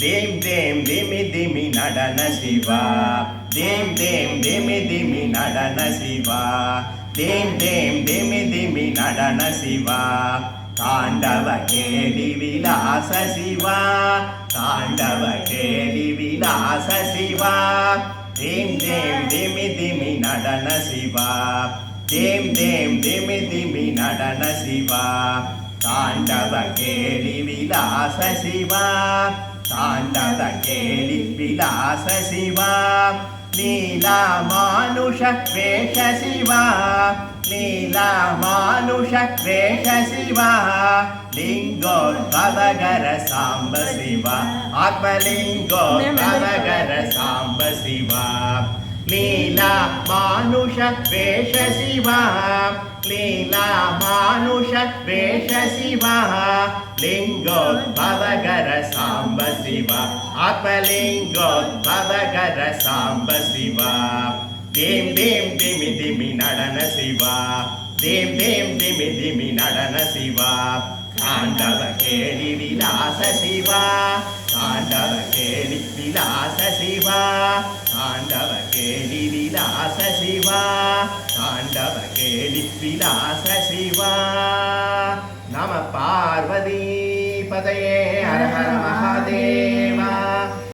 దేం దేం దిమి దిమి నడన శివ. దేం దేం దిమి దిమి నడన శివ. దేం దేం దిమి దిమి నడన శివ. తాండవ కేలి విలాస శివ. తాండవ కేలి విలాస శివ. దేం దేం దిమి దిమి నడన శివ. దేం దేం దిమి దిమి నడన శివ. తాండవ కేలి విలాస శివ. తాండవ కేలి విలాస శివ లీలా మానుష వేష శివ లీలా మానుష వేష శివ లింగోద్భవగర సాంబ శివ ఆత్మలింగోద్భవగర సాంబ శివ లీలా మానుష వేష శివ లీలా మానుష వేష శివ లింగోద్భవగర సాంబ శివ ఆత్మలింగోద్భవగర సాంబ శివ దేం దేం దిమి దిమి నడన శివ దేం దేం దిమి దిమి నడన శివ తాండవ కేళి విలాస శివ తాండవ కేళి విలాస శివ తాండవ కేళి విలాస శివ తాండవ కేళి విలాస శివ నమ పార్వతీ పదయే హర హర